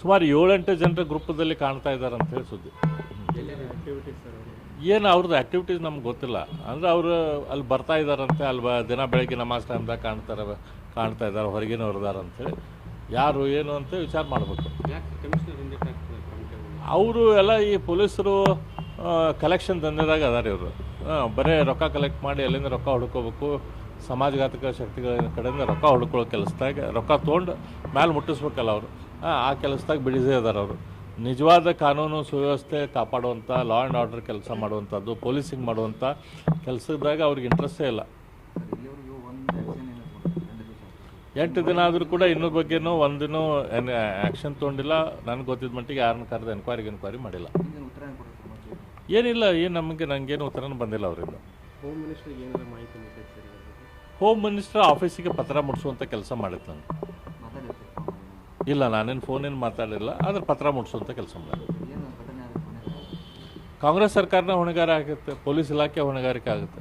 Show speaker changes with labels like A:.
A: ಸುಮಾರು ಏಳೆಂಟು ಜನರ ಗ್ರೂಪದಲ್ಲಿ ಕಾಣ್ತಾ ಇದ್ದಾರೆ ಅಂತ ಹೇಳಿ ಸುದ್ದಿ. ಏನು ಅವ್ರದ್ದು ಆ್ಯಕ್ಟಿವಿಟೀಸ್ ನಮ್ಗೆ ಗೊತ್ತಿಲ್ಲ. ಅಂದರೆ ಅವರು ಅಲ್ಲಿ ಬರ್ತಾ ಇದ್ದಾರಂತೆ ಅಲ್ಲಿ ಬ ದಿನ ಬೆಳಗ್ಗೆ ನಮಾಜ್ ಟೈಮ್ದಾಗ ಕಾಣ್ತಾರೆ ಕಾಣ್ತಾ ಇದ್ದಾರೆ ಹೊರಗಿನವ್ರು ಅಂತೇಳಿ ಯಾರು ಏನು ಅಂತ ವಿಚಾರ ಮಾಡಬೇಕು. ಅವರು ಎಲ್ಲ ಈ ಪೊಲೀಸರು ಕಲೆಕ್ಷನ್ ದಂಧೆದಾಗ ಅದಾರ ಇವರು. ಬರೀ ರೊಕ್ಕ ಕಲೆಕ್ಟ್ ಮಾಡಿ ಎಲ್ಲಿಂದ ರೊಕ್ಕ ಹುಡ್ಕೋಬೇಕು ಸಮಾಜಘಾತಕ ಶಕ್ತಿಗಳ ಕಡೆಯಿಂದ ರೊಕ್ಕ ಹುಡ್ಕೊಳ್ಳೋ ಕೆಲಸದಾಗ ರೊಕ್ಕ ತೊಗೊಂಡು ಮ್ಯಾಲೆ ಮುಟ್ಟಿಸ್ಬೇಕಲ್ಲ ಅವರು. ಆ ಕೆಲಸದಾಗ ಬಿಡಿಸೇ ಇದ್ದಾರೆ ಅವರು. ನಿಜವಾದ ಕಾನೂನು ಸುವ್ಯವಸ್ಥೆ ಕಾಪಾಡುವಂಥ ಲಾ ಆ್ಯಂಡ್ ಆರ್ಡರ್ ಕೆಲಸ ಮಾಡುವಂಥದ್ದು ಪೊಲೀಸಿಂಗ್ ಮಾಡುವಂಥ ಕೆಲಸದಾಗ ಅವ್ರಿಗೆ ಇಂಟ್ರೆಸ್ಟೇ ಇಲ್ಲ. ಎಂಟು ದಿನ ಆದರೂ ಕೂಡ ಇನ್ನೂ ಬಗ್ಗೆನೂ ಒಂದಿನೂ ಆ್ಯಕ್ಷನ್ ತೊಗೊಂಡಿಲ್ಲ. ನನಗೆ ಗೊತ್ತಿದ್ದ ಮಟ್ಟಿಗೆ ಯಾರನ್ನ ಕರೆದು ಎನ್ಕ್ವೈರಿಗೆ ಎನ್ಕ್ವೈರಿ ಮಾಡಿಲ್ಲ. ಏನಿಲ್ಲ ಏನು ನಮಗೆ ನನಗೇನು ಉತ್ತರನೂ ಬಂದಿಲ್ಲ ಅವರಿಂದ.
B: ಹೋಮ್
A: ಮಿನಿಸ್ಟರ್ ಆಫೀಸಿಗೆ ಪತ್ರ ಮುಟ್ಸುವಂಥ ಕೆಲಸ ಮಾಡಿತ್ತು ನಾನು. ಇಲ್ಲ ನಾನೇನು ಫೋನೇನು ಮಾತಾಡಿಲ್ಲ ಆದರೆ ಪತ್ರ ಮುಟ್ಸುವಂಥ ಕೆಲಸ ಮಾಡಿದೆ. ಕಾಂಗ್ರೆಸ್ ಸರ್ಕಾರನ ಹೊಣೆಗಾರ ಆಗುತ್ತೆ ಪೊಲೀಸ್ ಇಲಾಖೆ ಹೊಣೆಗಾರಿಕೆ ಆಗುತ್ತೆ.